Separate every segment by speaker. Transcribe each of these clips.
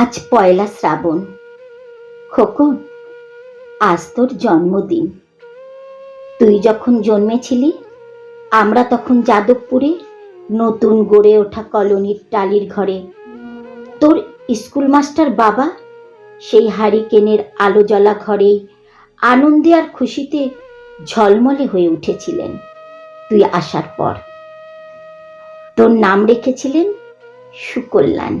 Speaker 1: আজ পয়লা শ্রাবণ। খোকন, আজ তোর জন্মদিন। তুই যখন জন্মেছিলি, আমরা তখন যাদবপুরে নতুন গড়ে ওঠা কলোনির টালির ঘরে। তোর স্কুল মাস্টার বাবা সেই হারিকেনের আলো জ্বলা ঘরেই আনন্দে আর খুশিতে ঝলমলে হয়ে উঠেছিলেন তুই আসার পর। তোর নাম রেখেছিলেন সুকল্যাণ।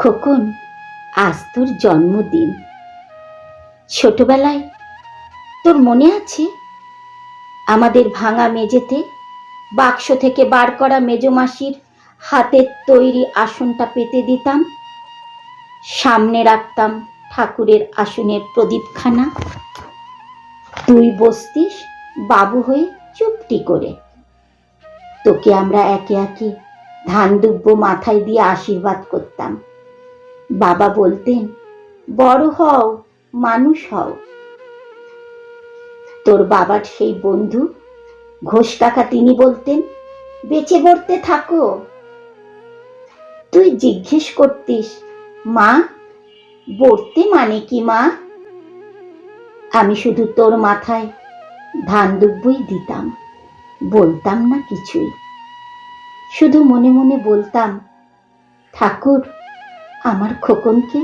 Speaker 1: খোকন, আজ তোর জন্মদিন। ছোটবেলায় তোর মনে আছে? আমাদের ভাঙা মেঝেতে বাক্স থেকে বার করা মেজমাসির হাতের তৈরি আসনটা পেতে দিতাম। সামনে রাখতাম ঠাকুরের আসনের প্রদীপখানা। তুই বসতিস বাবু হয়ে চুপটি করে। তোকে আমরা একে একে ধান মাথায় দিয়ে আশীর্বাদ করতাম। বাবা বলতেন, বড় হও, মানুষ হও। তোর বাবার সেই বন্ধু, ঘোষ কাকা তিনি বলতেন, বেঁচে পড়তে থাকো। তুই জিজ্ঞেস করতিস, মা বর্তে মানে কি মা? আমি শুধু তোর মাথায় ধান দুব্বই দিতাম, বলতাম না কিছুই। শুধু মনে মনে বলতাম, ঠাকুর আমার খোকনকে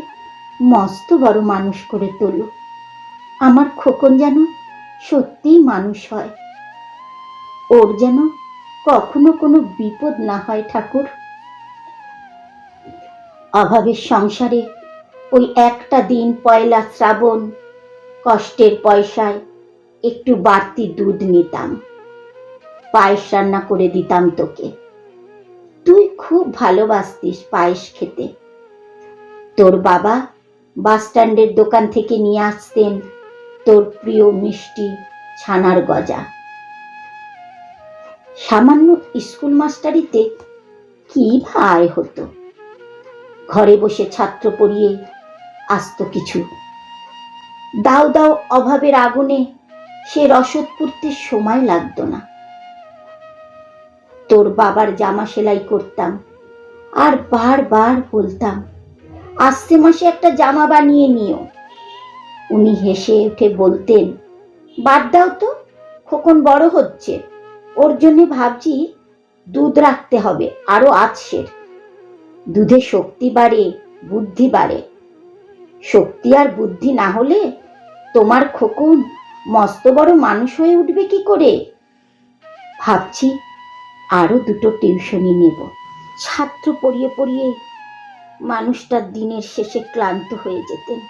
Speaker 1: মস্ত বড় মানুষ করে তোলো। আমার খোকন যেন সত্যিই মানুষ হয়। ওর যেন কখনো কোনো বিপদ না হয় ঠাকুর। অভাবের সংসারে ওই একটা দিন পয়লা শ্রাবণ, কষ্টের পয়সায় একটু বাড়তি দুধ নিতাম। পায়েস রান্না করে দিতাম তোকে। তুই খুব ভালোবাসতিস পায়েস খেতে। তোর বাবা বাস স্ট্যান্ডের দোকান থেকে নিয়ে আসতেন তোর প্রিয় মিষ্টি ছানার গজা। সামান্য স্কুল মাস্টারিতে কি ভাই হতো? ঘরে বসে ছাত্র পড়িয়ে আসতো কিছু। দাও দাও অভাবের আগুনে সে রসদ পুড়তে সময় লাগতো না। তোর বাবার জামা সেলাই করতাম আর বারবার বলতাম আসছে মাসে একটা জামা বানিয়ে নিও। উনি হেসে উঠে বলতেন, বাদ দাও তো, খোকন বড় হচ্ছে। ওর জন্য ভাবছি দুধ রাখতে হবে, আরও আজসের দুধে শক্তি বাড়ে, বুদ্ধি বাড়ে। শক্তি আর বুদ্ধি না হলে তোমার খোকন মস্ত বড় মানুষ হয়ে উঠবে কি করে? ভাবছি আরও দুটো টিউশনি নেব। ছাত্র পড়িয়ে পড়িয়ে মানুষটার দিনের শেষে ক্লান্ত হয়ে যেতেন।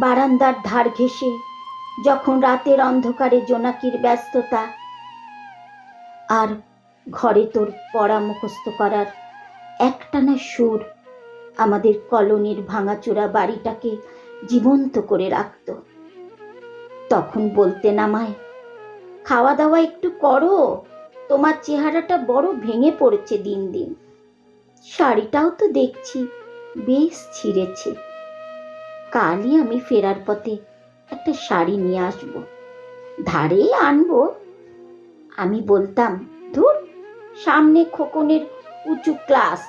Speaker 1: বারান্দার ধার ঘেঁষে যখন রাতের অন্ধকারে জোনাকির ব্যস্ততা আর ঘরে তোর পড়া মুখস্থ করার একটানা সুর আমাদের কলোনির ভাঙাচোরা বাড়িটাকে জীবন্ত করে রাখত। তখন বলতেন আমায়, খাওয়া দাওয়া একটু করো, তোমার চেহারাটা বড় ভেঙে পড়েছে দিন দিন। শাড়িটাও তো দেখছি, বেশ ছিঁড়েছে। কালই আমি ফেরার পথে একটা শাড়ি নিয়ে আসব। ধারে আনব। আমি বলতাম, ধুর, সামনে খোকনের উঁচু ক্লাস।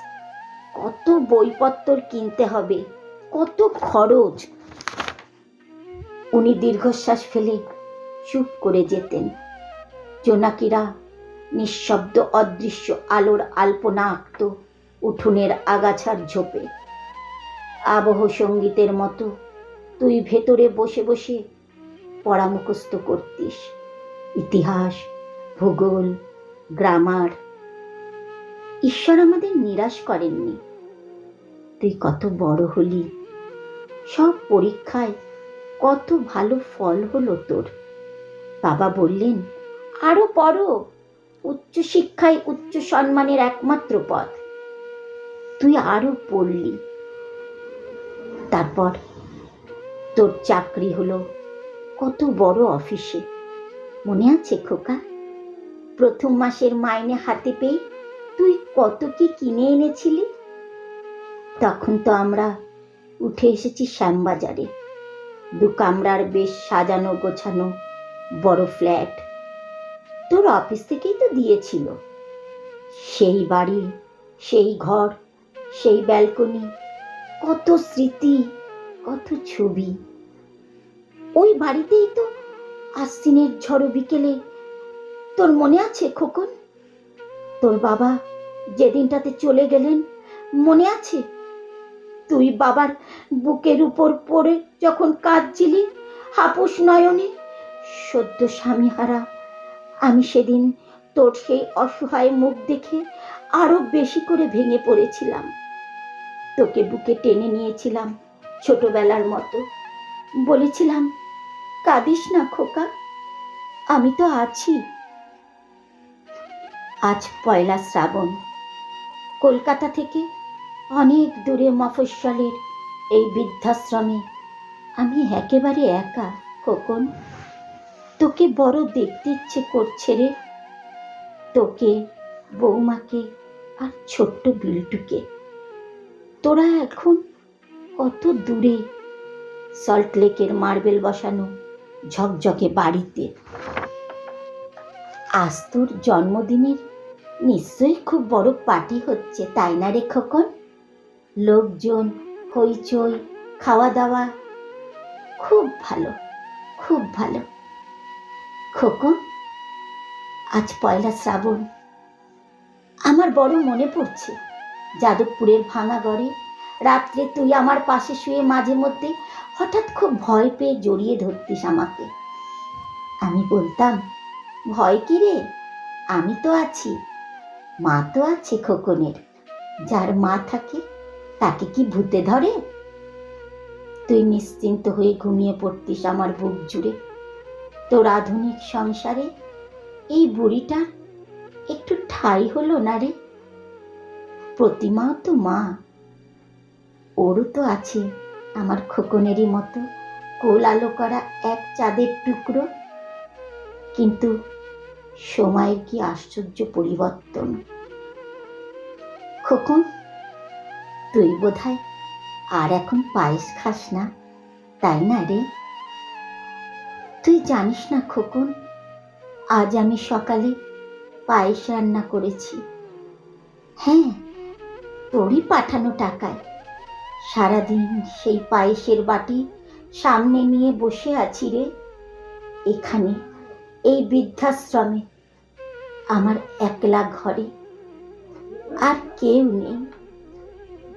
Speaker 1: কত বইপত্র কিনতে হবে, কত খরচ। উনি দীর্ঘশ্বাস ফেলে চুপ করে যেতেন। জোনাকিরা নিঃশব্দ অদৃশ্য আলোর আলপনা আঁকত। উঠোনের আগাছার ঝোপে। আবহ সঙ্গীতের মতো তুই ভেতরে বসে বসে পড়া মুখস্থ করতিস। ইতিহাস, ভূগোল, গ্রামার। ঈশ্বর আমাদের নিরাশ করেননি। তুই কত বড় হলি। সব পরীক্ষায় কত ভালো ফল হলো তোর। বাবা বললেন, আরও পড়ো। উচ্চশিক্ষাই উচ্চ সম্মানের একমাত্র পথ। তুই আরও পড়লি। তারপর তোর চাকরি হলো কত বড় অফিসে। মনে আছে খোকা? প্রথম মাসের মাইনে হাতে পেয়ে তুই কত কি কিনে এনেছিলি? তখন তো আমরা উঠে এসেছি শ্যামবাজারে। দু কামরার বেশ সাজানো গোছানো বড় ফ্ল্যাট তোর অফিস থেকেই তো দিয়েছিল। সেই বাড়ি, সেই ঘর সেই ব্যালকনি। কত স্মৃতি, কত ছবি। ওই বাড়িতেই তো আশ্বিনের ঝড়ো বিকেলে। তোর মনে আছে খোকন? তোর বাবা যেদিনটাতে চলে গেলেন, মনে আছে? তুই বাবার বুকের উপর পড়ে যখন কাঁদছিলি, হাপুস নয়নে? সদ্য স্বামীহারা, আমি সেদিন তোর সেই অসহায় মুখ দেখে আরও বেশি করে ভেঙে পড়েছিলাম। তোকে বুকে টেনে নিয়েছিলাম ছোটবেলার মতো। বলেছিলাম, কাঁদিস না খোকা, আমি তো আছি। আজ পয়লা শ্রাবণ। কলকাতা থেকে অনেক দূরে মফস্বলের এই বৃদ্ধাশ্রমে আমি একেবারে একা, খোকন। তোকে বড় দেখতে ইচ্ছে করছে রে। তোকে, বৌমাকে আর ছোট্ট বিলটুকে। তোরা এখন কত দূরে? সল্ট লেকের মার্বেল বসানো ঝকঝকে বাড়িতে। আজ তোর জন্মদিনের নিশ্চয়ই খুব বড় পার্টি হচ্ছে, তাই না রে খোকন? লোকজন, হইচই খাওয়া দাওয়া খুব ভালো খুব ভালো। খোকন, আজ পয়লা শ্রাবণ। আমার বড় মনে পড়ছে। যাদবপুরের ভাঙা গড়ে, রাত্রে তুই আমার পাশে শুয়ে মাঝে মধ্যে হঠাৎ খুব ভয় পেয়ে জড়িয়ে ধরতিস আমাকে। আমি বলতাম, ভয় কি রে? আমি তো আছি। মা তো আছে খোকনের। যার মা থাকে, তাকে কি ভূতে ধরে? তুই নিশ্চিন্ত হয়ে ঘুমিয়ে পড়তিস আমার বুক জুড়ে। তোর আধুনিক সংসারে এই বুড়িটা একটু ঠাই হলো না রে? প্রতিমাও তো মা। ওরও তো আছে আমার খোকনেরই মতো। কোল আলো করা এক চাঁদের টুকরো। কিন্তু সময়ের কি আশ্চর্য পরিবর্তন। খোকন, তুই বোধহয় আর এখন পায়েস খাস না, তাই না রে? তুই জানিস না খোকন, আজ আমি সকালে পায়েস রান্না করেছি। হ্যাঁ তোরই পাঠানো টাকায়। সারাদিন সেই পায়েসের বাটি সামনে নিয়ে বসে আছি রে। এখানে, এই বৃদ্ধাশ্রমে, আমার একলা ঘরে। আর কেউ নেই।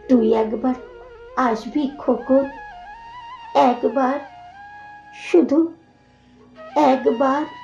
Speaker 1: তুই একবার আসবি খোকন। একবার, শুধু একবার